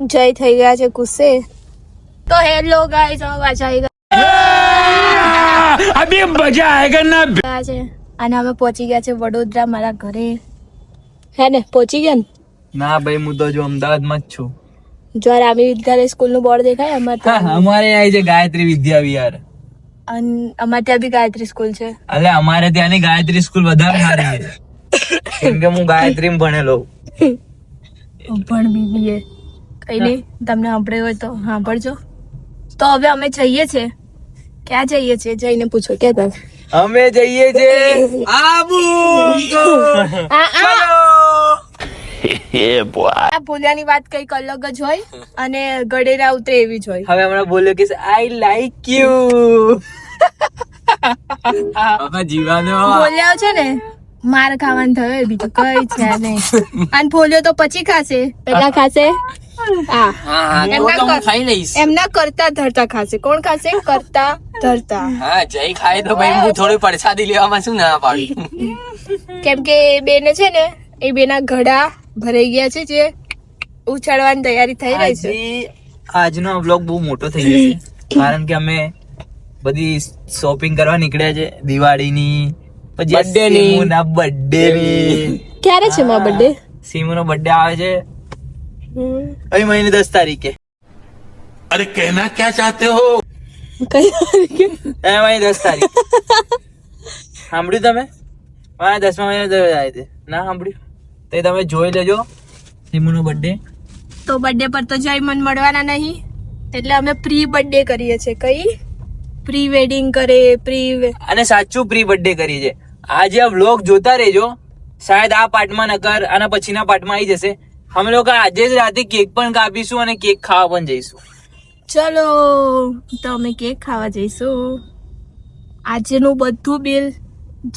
જય થઈ ગયા છે ગુસ્સે? તો હેલો ગાઈસ હવે પાછા ગયા. અબે મજા આયેગા ના. ગયા છે. અને અમે પહોંચી ગયા છે વડોદરા મારા ઘરે. હે ને પહોંચી ગયા ને? ના ભાઈ હું તો જો અમદાવાદમાં જ છું. જો રામી વિદ્યાલય સ્કૂલનું બોર્ડ દેખાય અમારે અમારે આવી છે ગાયત્રી વિદ્યા વિહાર. અમારે ત્યાં બી ગાયત્રી સ્કૂલ છે. એટલે અમારે ત્યાંની ગાયત્રી સ્કૂલ વધારે સારી છે. કેમ કે હું ગાયત્રી માં ભણેલો પણ બીબીએ કઈ નહીં તમને સાંભળ્યું હોય તો સાંભળજો. તો હવે અમે જઈએ છે. ક્યાં જઈએ છીએ જઈને પૂછો કે તમે અમે જઈએ છે આબુ ભૂલ્યાની વાત કંઈક અલગ જ હોય અને ગડેરા ઉતરે એવી જ હોય. હવે હમણાં બોલ્યો કે આઈ લાઈક યુ હવે જીવાનો છે ને માર ખાવાનું થયો બીજું કઈ છે નહીં. અને ભોલ્યો તો પછી ખાશે. પેલા ખાશે? એમના કરતા ધરતા ખાશે. કોણ ખાશે? કરતા ધરતા. હા જય ખાય તો ભાઈ હું થોડી પરસાદી લેવામાં શું ના પાડું? કેમ કે બેને છે ને એ બેના ઘડા ભરાઈ ગયા છે જે ઉછાળવાની તૈયારી થઈ રહી છે. આજનો બ્લોગ બહુ મોટો થઈ જશે કારણ કે અમે બધી શોપિંગ કરવા નીકળ્યા છે. દિવાળીની પછી Birthday ની. બર્થડે ની. ક્યારે છે મારો બર્થડે સીમુનો બર્થડે આવે છે અહીં મહિને દસ તારીખે अरे कहना क्या चाहते हो કઈ તારીખે? એ મહિને દસ તારીખ સાંભળ્યું તમે મારા દસમા મહિને દસ આવે છે ના સાંભળ્યું તો એ તમે જોઈ લેજો સિમુનો બર્થડે તો બર્થડે પર તો જય મન મળવાના નહીં એટલે અમે પ્રી બર્થડે કરીએ છીએ કઈ પ્રી વેડિંગ કરે પ્રી અને સાચું પ્રી બર્થડે કરી છે આજે આ વ્લોગ જોતા રહેજો શાયદ આ પાર્ટમાં નકર આના પછીના પાર્ટમાં આવી જશે અમે લોકો આજે જ રાતે કેક પણ કાપીશું અને કેક ખાવા પણ જઈશું. ચલો તો અમે કેક ખાવા જઈશું. આજનું બધું બિલ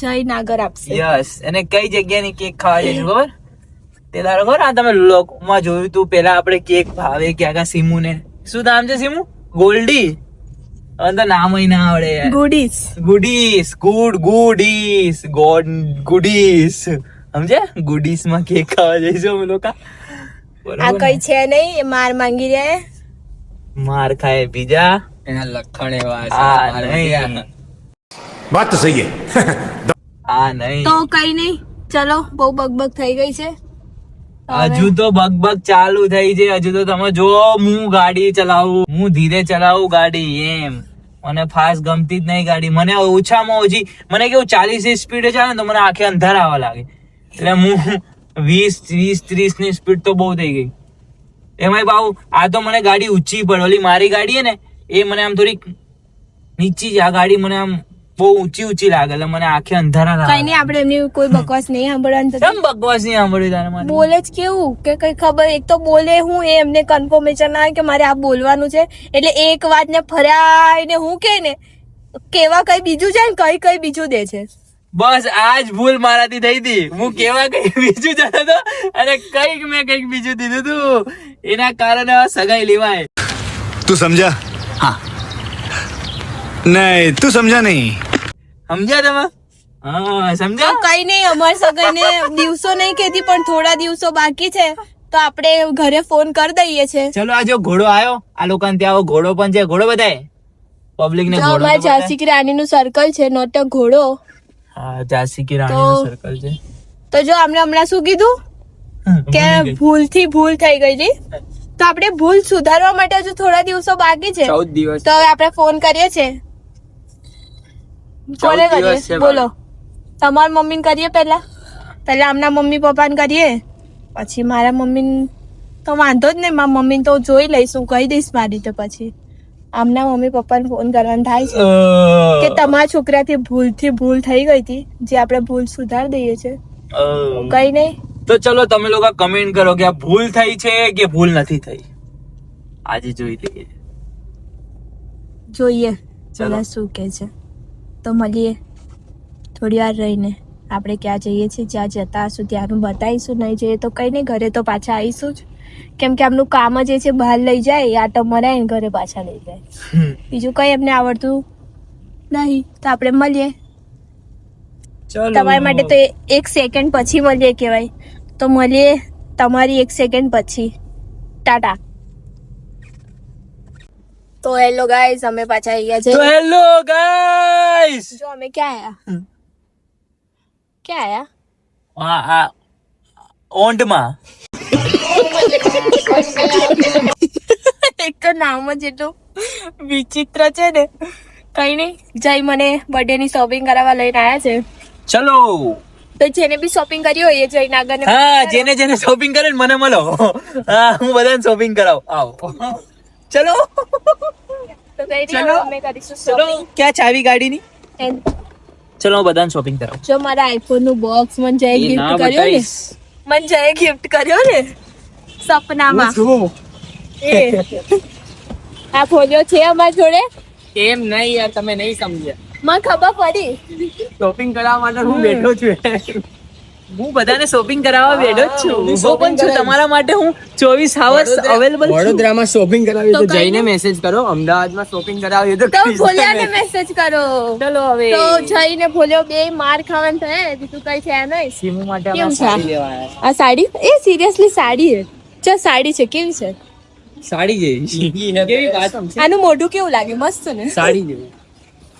જય નાગર આપશે. યસ અને કઈ જગ્યાની કેક ખાવા જઈશું ખબર? તે તારો ખબર? આ તમે લોકમાં જોયું તું પેલા આપણે કેક ભાવે ક્યાં ક્યાં સીમુ ને શું નામ છે સીમુ? ગોલ્ડી? તો નામ ના આવડે. Goodies. Goodies good goodies god goodies. સમજે ગુડીસમાં કેક ખાવા જઈશું અમે લોકો. આ કઈ છે નહીં? માર માંગી રે માર ખાય બીજા? એના લખણ એવા વાત તો સહી આ નહીં. તો કઈ નહીં. ચલો બહુ બગબગ થઈ ગઈ છે. હજુ તો બગબગ ચાલુ થઈ છે. હજુ તો તમે જો હું ગાડી ચલાવું. હું ધીરે ચલાવું ગાડી એમ. મને ફાસ્ટ ગમતી જ નહીં ગાડી. મને ઓછામાં ઓછી મને કેવું ચાલીસ સ્પીડે ચાલે તો મને આખે અંધાર આવવા લાગે. એટલે હું વીસ વીસ ત્રીસની સ્પીડ તો બહુ થઈ ગઈ. એમાંય ભાવ આ તો મને ગાડી ઊંચી પડે. ઓલી મારી ગાડી હે ને એ મને આમ થોડીક નીચી છે. આ ગાડી મને આમ બહુ ઊંચી ઊંચી લાગે. એટલે મને આંખે અંધારા કઈ નહીં આપણે એમની કોઈ બકવાસ નહીં સાંભળવાની કેમ બકવાસ નહીં સાંભળ્યું તારે મારે? બોલે જ કેવું? કે કઈ ખબર? એક તો બોલે હું એ એમને કન્ફર્મેશન ના કે મારે આ બોલવાનું છે. એટલે એક વાત ને ફરાઈને હું કે ને કેવા કઈ બીજું છે ને કઈ કઈ બીજું દે છે. બસ આજ ભૂલ મારાથી થઈ હતી. હું કેવા કઈ બીજું જતો હતો અને કંઈક મેં કંઈક બીજું દીધું હતું એના કારણે સગાઈ લેવાય. તું સમજા? હા. નહીં તું સમજા નહીં. સમજ્યા તમે? સમજા કઈ નહીં અમાર સગાઈને દિવસો નહીં કેતી પણ થોડા દિવસો બાકી છે. તો આપણે ઘરે ફોન કરી દઈએ છે. ચલો આ જો ઘોડો આવ્યો. આ લોકોને ત્યાં ઘોડો પણ છે. ઘોડો બધાય? પબ્લિક ને ઘોડો અમાર ઝાંસી રાની નું સર્કલ છે નોટ ઘોડો. ઝાંસી કી રાણીનું સર્કલ છે. તો જો અમને હમણાં શું કીધું? કે ભૂલથી ભૂલ થઈ ગઈ હતી તો આપણે ભૂલ સુધારવા માટે હજુ થોડા દિવસો બાકી છે. ચૌદ દિવસ. તો હવે આપણે ફોન કરીએ છે. કોને કરીએ? બોલો. તમારા મમ્મીને કરીએ પહેલા? પહેલા આમના મમ્મી પપ્પાને કરીએ? પછી મારા મમ્મીને તો વાંધો જ નહીં. મારા મમ્મીને તો જોઈ લઈશ. હું કહી દઈશ મારી તો પછી. આમના મમ્મી પપ્પાને ફોન કરવાનું થાય છે. કે તમારા છોકરાથી ભૂલથી ભૂલ થઈ ગઈ હતી જે આપણે ભૂલ સુધારી દઈએ છે. કઈ નહીં. તો ચલો તમે લોકો કમેન્ટ કરો કે આ ભૂલ થઈ છે કે ભૂલ નથી થઈ? આજે જોઈ લઈએ. જોઈએ. ચલો. શું કે છે. તો મળીએ. થોડી વાર રહીને. આપણે ક્યાં જઈએ છીએ જ્યાં જતા હશું ત્યાંનું બતાવીશું નહીં જઈએ તો કઈ નહીં ઘરે તો પાછા આવીશું જ. કેમ કે આમનું કામ જ એ છે બહાર લઈ જાય આટો મરાય ને ઘરે પાછા લઈ જાય. બીજું કઈ એમને આવડતું નહીં તો આપણે મળીએ. તમારા માટે તો એક સેકન્ડ પછી મળીએ કહેવાય. તો મળીએ તમારી એક સેકન્ડ પછી. ટાટા. તો હેલો ગાઈઝ અમે પાછા આવી ગયા છે. Hello guys. જો અમે ક્યાં આયા ક્યાં આયા? હા હા. ઓંડમાં એક તો નામ જ એટલું વિચિત્ર છે ને. કઈ નહીં જય મને બર્થડે ની શોપિંગ કરાવવા લઈને આયા છે. ચલો. તો જેને બી શોપિંગ કરી હોય એ જઈને આગળ હા જેને જેને શોપિંગ કરે ને મને મળો. હા હું બધાને શોપિંગ કરાવ. આવો. ચલો. તો કઈ નહીં ચલો. ચલો. ક્યાં ચાવી ગાડીની? ચલો હું બધાને શોપિંગ કરાવું. જો મારા આઈફોનનું બોક્સ મને જય ગિફ્ટ કર્યો ને. મને જય ગિફ્ટ કર્યો ને. સપનામાં. એ. આ ફોલ્યો છે અમારા જોડે? એમ નહીં યાર તમે નહીં સમજ્યા. મને ખબર પડી. શોપિંગ કરાવવા માટે હું બેઠો છું. હું બધાને શોપિંગ કરાવવા બેઠો જ છું. ઊભો પણ છું. તમારા માટે હું ચોવીસ અવર્સ અવેલેબલ છું. વડોદરામાં શોપિંગ કરાવી તો જઈને મેસેજ કરો. અમદાવાદમાં શોપિંગ કરાવી તો તો કરીશ મેસેજ કરો. ચલો હવે. તો જઈને ભોલ્યો બે માર ખાવાનું થાય. બીજું કઈ છે નહીં. સીમુ માટે આ સાડી લેવા આ સાડી? એ સિરિયસલી સાડી છે. ચા સાડી છે. કેવી છે? સાડી જેવી. કેવી વાત? આનું મોઢું કેવું લાગે? મસ્ત ને? સાડી જેવી.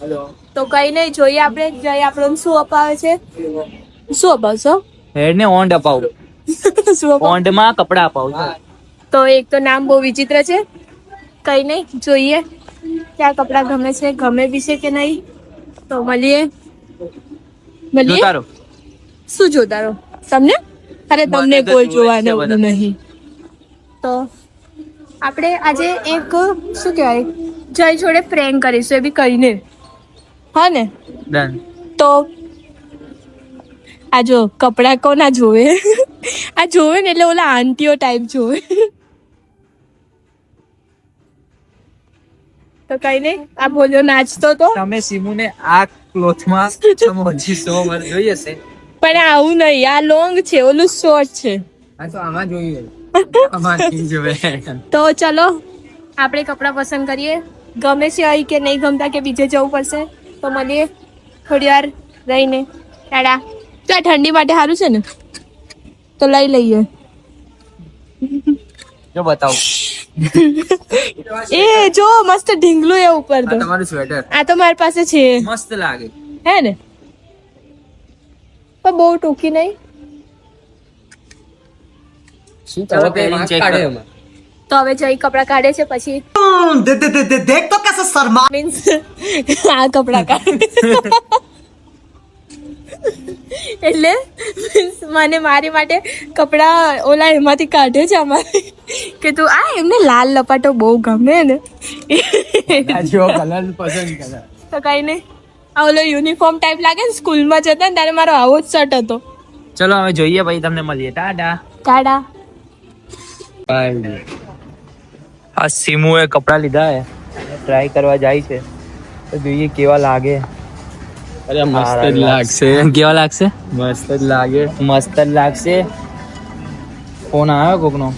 હેલો. તો કઈ નહીં જોઈએ આપણે. જઈ આપણો શું અપાવે છે? શું અપાવશો? હેડ ને ઓંડ અપાવું. શું અપાવ? ઓંડમાં કપડા અપાવું તો એક તો નામ બહુ વિચિત્ર છે. કઈ નહીં જોઈએ ક્યાં કપડા ગમે છે ગમે બી છે કે નહીં. તો મળીએ. મળીએ? શું જોતારો? તમને? અરે તમને કોઈ જોવાનું નહીં. તો આપણે આજે એક શું કહેવાય જય જોડે પ્રેન્ક કરીશું એ બી કરીને. હા ને? ડન તો આ જો કપડા કોના જોવે? આ જોવે ને એટલે ઓલા આંટીઓ ટાઈપ જોવે. તો કઈ નહીં આ બોલ્યો નાચતો તો. તમે સીમુને આ ક્લોથમાં સમજી સો વાર જોઈ હશે. પણ આવું નહીં આ લોંગ છે ઓલું શોર્ટ છે. હા તો આમાં ઠીક તો ચલો આપણે કપડાં પસંદ કરીએ. ગમે છે અહીં કે નહીં ગમતા કે બીજે જવું પડશે તો મળીએ થોડી વાર રહીને. ટાડા. તો આ ઠંડી માટે સારું છે ને? તો લઈ લઈએ. જો બતાવું. એ જો મસ્ત ઢીંગલું એ ઉપર તો. તમારું સ્વેટર. આ તો મારી પાસે છે. મસ્ત લાગે. હે ને? પણ બહુ ટૂંકી નહીં. ચાલો તો હવે જઈ કપડા કાઢે છે પછી. મીન્સ આ કપડા કાઢે એટલે મને મારી માટે કપડાં ઓલા એમાંથી કાઢે છે અમારે. કે તું આ એમને લાલ લપાટો બહુ ગમે ને. તો કઈ નહીં આ ઓલો યુનિફોર્મ ટાઈપ લાગે ને સ્કૂલમાં જતા ને ત્યારે મારો આવો જ શર્ટ હતો. ચલો હવે જોઈએ પછી તમને મળીએ. ટાટા. કાઢા આ સીમુએ કપડા લીધા હે. ટ્રાય કરવા જાય છે. તો જોઈએ કેવા લાગે. અરે મસ્ત જ લાગશે. કેવા લાગશે? મસ્ત જ લાગે. મસ્ત જ લાગશે. ફોન આવ્યો કોકનો?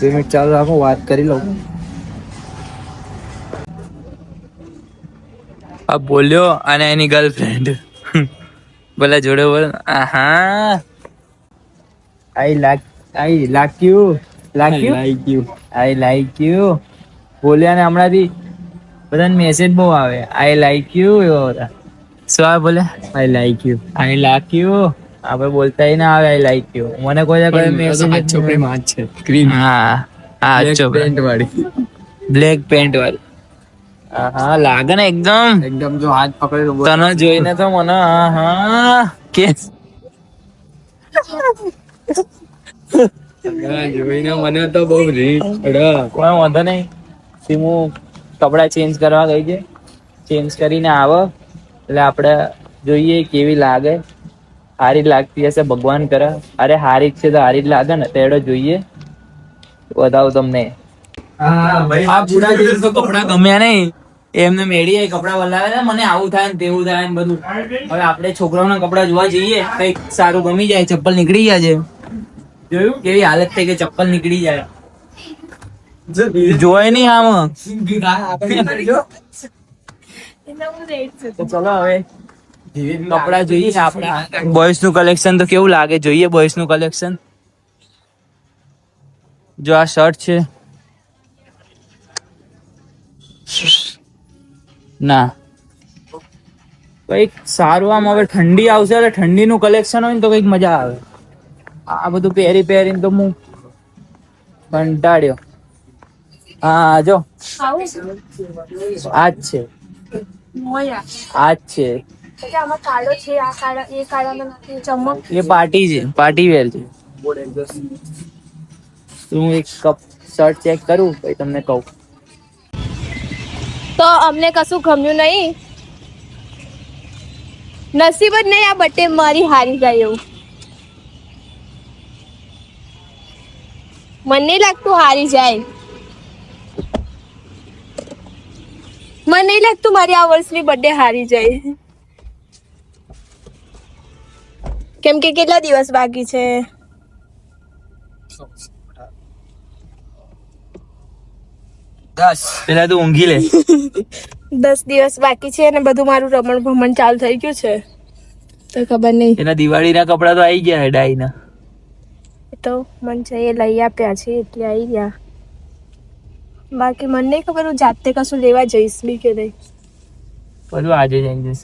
બે મિનિટ ચાલુ રાખો વાત કરી લઉં. આ બોલ્યો અને એની ગર્લફ્રેન્ડ બોલા જોડે બોલ. આહા. I like I like you like you like you I like you બોલ્યા ને હમણાંથી બધાને મેસેજ બહુ આવે. આઈ લાઈક યુ એવા બધા. શું આવે બોલે. I like you I like you આપણે બોલતા ના આવે આઈ લાઈક યુ મને કોઈ કોઈ મેસેજ પ્રેમમાં છે. ગ્રીન હા હા અચ્છો પેન્ટ વાળી બ્લેક પેન્ટ વાળી હા લાગે ને એકદમ. એકદમ જો હાથ પકડી. તને જોઈને તો મને હા હા કે જોઈને મને તો બહુ રીડ કોઈ વાંધો નહીં. સીમુ કપડા ચેન્જ કરવા ગઈ છે. ચેન્જ કરીને આવો. એટલે આપણે જોઈએ કેવી લાગે હારી જ લાગતી હશે ભગવાન કરે અરે હારી જ છે તો હારી જ લાગે ને તેડો જોઈએ બતાવું તમને આ બુડા જેવી તો કપડા ગમ્યા નહીં એમને મેળી આવી કપડા બદલાવે ને મને આવું થાય ને તેવું થાય ને બધું હવે આપણે છોકરાઓના કપડા જોવા જઈએ કંઈક સારું ગમી જાય ચપ્પલ નીકળી જાય છે જોયું કેવી હાલત થઈ કે ચપ્પલ નીકળી જાય જોય નહીં આમાં તો ચલો હવે કપડા જોઈએ આપણા. બોયસનું કલેક્શન તો કેવું લાગે? જોઈએ બોયસનું કલેક્શન જો આ શર્ટ છે. ના. કંઈક સારું આમ હવે ઠંડી આવશે એટલે ઠંડીનું કલેક્શન હોય ને તો કંઈક મજા આવે. આ બધું પહેરી પહેરીને તો હું કંટાળ્યો. હા જો. આ જ છે. આ. જ છે. આમાં કાળો છે આ કાળો એ કાળાનો નથી ચમક એ પાર્ટી છે પાર્ટી વેર છે. તો હું એક કપ શર્ટ ચેક કરું પછી તમને કહું. તો અમને કશું ગમ્યું નહીં? નસીબ જ નહીં આ બટ્ટે મારી હારી જાય એવું. મને નહીં લાગતું હારી જાય. મને નહીં લાગતું મારી આ વર્ષની બર્થડે હારી જાય. કેમ કે કેટલા દિવસ બાકી છે? પેલા તું ઊંઘી લે. દસ દિવસ બાકી છે અને બધું મારું રમણ ભમણ ચાલુ થઈ ગયું છે. તો ખબર નહીં. એના દિવાળીના કપડા તો આવી ગયા ડાઈના તો મન છે એ લઈ આપ્યા છે એટલે આવી ગયા. બાકી મને નહીં ખબર હું જાતે કશું લેવા જઈશ બી કે નહીં. બધું આજે જઈ જઈશ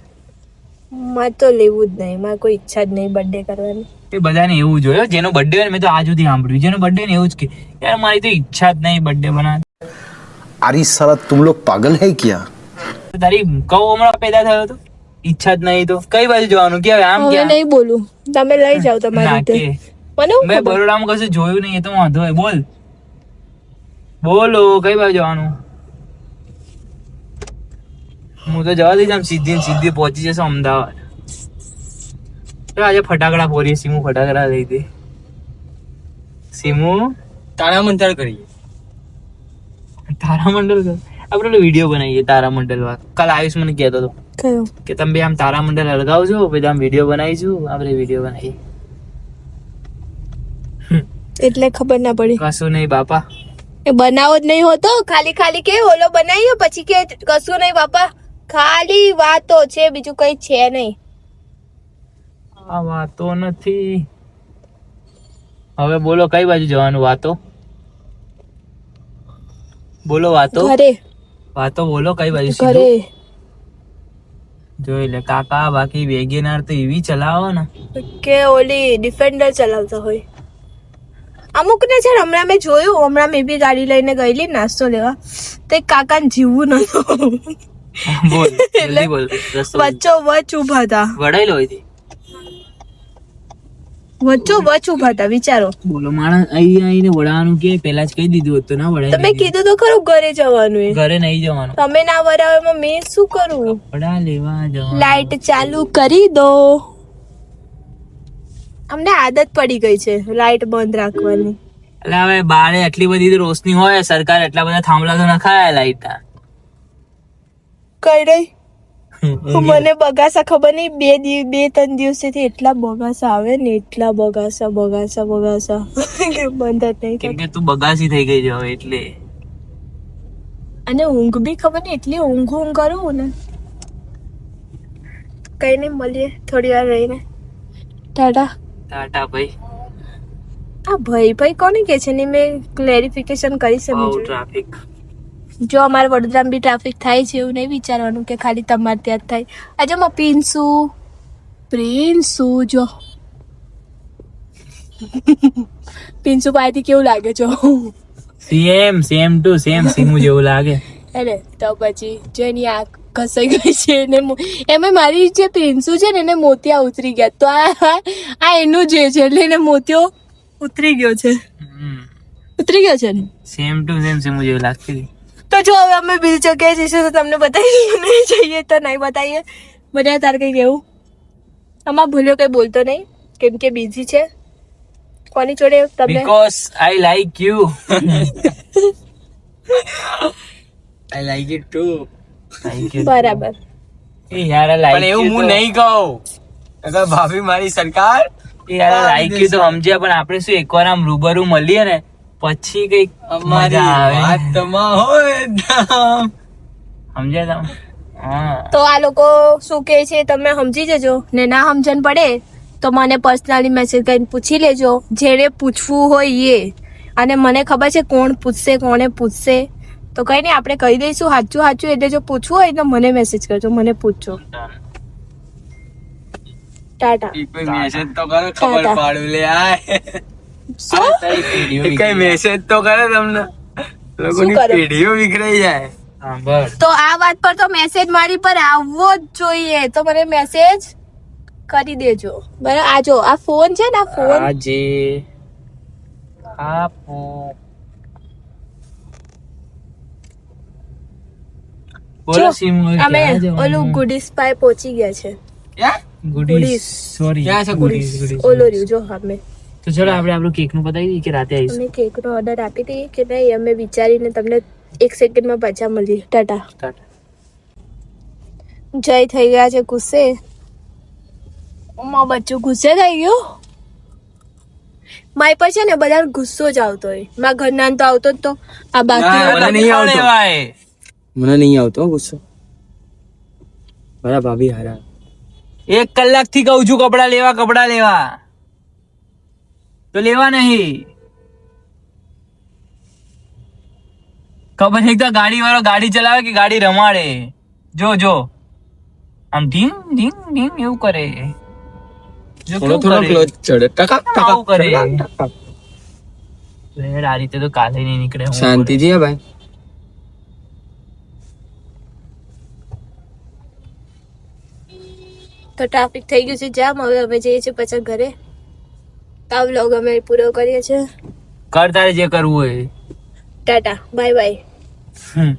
મારે તો લેવું જ નહીં મારે કોઈ ઈચ્છા જ નહીં બર્થડે કરવાની. એ બધાને એવું જોયો જેનો બર્થડે હોય મેં તો આજ સુધી સાંભળ્યું. જેનો બર્થડે ને એવું જ કે યાર મારી તો ઈચ્છા જ નહીં બર્થડે બનાવ અરે સાલા તુમ લોગ પાગલ હે ક્યા? તારી કઉ હમણાં પેદા થયો તો? ઈચ્છા જ નહીં તો. કઈ બાજુ જવાનું? કે આમ કે નહીં બોલું. તમે લઈ જાઓ તમારી રીતે. મને મેં બરોડામાં કશું જોયું નહીં એ તો વાંધો હોય. બોલ. બોલો કઈ બાજુ જવાનું? હું તો જવા દઈશ આમ સીધી સીધી પહોંચી જશે અમદાવાદ. તો આજે ફટાકડા ફોરીએ સીમુ ફટાકડા લઈ દે. સીમુ? તારા મંતર કરીએ. તારામંડળ કર આપણે પેલો વીડિયો બનાવીએ તારામંડળ વાત. કાલ આયુષ મને કહેતો હતો કયો? કે તમે બે આમ તારામંડળ અળગાવજો પછી આમ વીડિયો બનાવીશું આપણે વીડિયો બનાવીએ. એટલે ખબર ના પડી. કશું નહીં બાપા. એ બનાવો જ નહીં હોતો. ખાલી ખાલી કે ઓલો બનાવ્યો પછી કે કશું નહીં બાપા. ખાલી વાતો છે બીજું કઈ છે નહીં. આ વાતો નથી. હવે બોલો કઈ બાજુ જવાનું વાતો? બોલો વાતો. ઘરે. વાતો બોલો કઈ બાજુ ઘરે. જોઈ લે કાકા બાકી વેગેનાર તો એવી ચલાવો ને. કે ઓલી ડિફેન્ડર ચલાવતા હોય. અમુક ને છે હમણાં મેં જોયું હમણાં મેં બી ગાડી લઈને ગયેલી નાસ્તો લેવા. તો એક કાકાને જીવવું નતું વચ્ચો વચ ઊભા હતા. વડાયેલો હોય વચ્ચો વચ ઊભા હતા વિચારો. બોલો માણસ અહીં આવીને વડાવાનું કે પેલા જ કહી દીધું હતું ના વડાય તમે કીધું તો ખરું ઘરે જવાનું એ. ઘરે નહીં જવાનું. તમે ના વરાવેમાં મેં શું કરું? વડા લેવા જવાનું. લાઈટ ચાલુ કરી દો. અમને આદત પડી ગઈ છે લાઈટ બંધ રાખવાની. એટલે હવે બારે એટલી બધી રોશની હોય સરકાર એટલા બધા થાંભલા તો નખાયા કઈ રહી મને બગાસા ખબર નહીં બે દિવસ બે ત્રણ દિવસેથી એટલા બગાસા આવે ને એટલા બગાસા બગાસા બગાસા. બંધ જ નહીં કેમ કે તું બગાસી થઈ ગઈ છે હવે એટલે. અને ઊંઘ બી ખબર નહીં એટલી ઊંઘ ઊંઘ કરું ને. કઈ નહીં મળીએ થોડી વાર રહીને. ટાટા. ટાટા ભાઈ આ ભાઈ ભાઈ કોને કે છે? ને મેં ક્લેરિફિકેશન કરી જોયું. ટ્રાફિક જો અમારે વડોદરામાં બી ટ્રાફિક થાય છે એવું નહીં વિચારવાનું કે ખાલી તમારે ત્યાં જ થાય. આજે હું પીન્સુ પ્રિન્સુ જો. પિન્સુ પાસેથી કેવું લાગે જો? સેમ સેમ ટુ સેમ સીમુ જેવું લાગે. અરે તો પછી જો એની આંખ ઘસાઈ ગઈ છે એને મો- એમાં મારી જે પ્રિન્સુ છે ને એને મોતિયા ઉતરી ગયા. તો આ આ એનું જે છે એટલે એને મોતિયો ઉતરી ગયો છે. ઉતરી ગયો છે ને? સેમ ટુ સેમ સેમ જેવું લાગતી. તો જો હવે અમે બીજી જગ્યાએ જઈશું તો તમને બતાવીશું નહીં જઈએ તો નહીં બતાવીએ. બધા તાર કંઈ કેવું આમાં ભૂલ્યો કંઈ બોલતો નહીં કેમ કે બિઝી છે. કોની જોડે તમને? Because I like you. I like it too. બરાબર. એ યાર લાઈક પણ એવું હું નહીં કહું. અગર ભાભી મારી સરકાર? એ યાર લાઈક યુ તો સમજ્યા પણ આપણે શું એકવાર આમ રૂબરૂ મળીએ ને પછી કંઈક અમારી મજા આવે. વાતમાં હોય. સમજ્યા તમે? તો આ લોકો શું કહે છે તમે સમજી જજો. ને ના સમજણ પડે તો મને પર્સનલી મેસેજ કરીને પૂછી લેજો. જેને પૂછવું હોય એ. અને મને ખબર છે કોણ પૂછશે કોણે પૂછશે. તો કઈ નહીં આપણે કહી દઈશું સાચું સાચું એટલે જો પૂછવું હોય તો મને મેસેજ કરજો મને પૂછજો ટાટા. મેસેજ તો કરો ખબર પાડું લે શું? કઈ મેસેજ તો કરે તમને? લોકોની પેઢીઓ વિખરાઈ જાય. તો આ વાત પર તો મેસેજ મારી પર આવવો જ જોઈએ. તો મને મેસેજ કરી દેજો. બરાબર આ જો આ ફોન છે ને આ ફોન આજે આપો બોલો જો, સિમ અમે ઓલું ગુડીસ પાય પહોંચી ગયા છે. ગુડીસ. સોરી ક્યાં છે ગુડીસ? ગુડીસ? ઓલો રહ્યું જો અમે. તો ચલો આપણે આપણું કેકનું પતાવી દઈએ કે રાતે આવીશું? અમે કેક નો ઓર્ડર આપી દઈએ કે નહીં અમે વિચારીને તમને એક સેકન્ડમાં પાછા મળીએ. ટાટા. ટાટા. જય થઈ ગયા છે ગુસ્સે. માં બચ્ચું ગુસ્સે થઈ ગયું? માય પર છે ને બધા ગુસ્સો જ આવતો હોય. મારા ઘરના તો આવતો જ તો. આ બાકી નહીં આવતો. લેવાય. મને નહીં આવતો હો ગુસ્સો. મારા ભાભી હારા. એક કલાકથી કઉ છું કપડા લેવા કપડા લેવા. તો લેવા નહીં. ખબર નહીં તો ગાડી વાળો ગાડી ચલાવે કે ગાડી રમાડે. જો જો. આમ ધીમ ધીમ ધીમ એવું કરે. જો થોડો કેવું થોડો કરે? ક્લોઝ ચડે. ટકા આવું કરે. ટકા યાર, આ રીતે તો કાલે નહીં નીકળે હું શાંતિથી હે ભાઈ. તો ટ્રાફિક થઈ ગયું છે. જામ હવે અમે જઈએ છીએ પાછા ઘરે. તો વ્લોગ અમે પૂરો કરીએ છીએ. કર તારે જે કરવું હોય ટાટા બાય બાય હમ.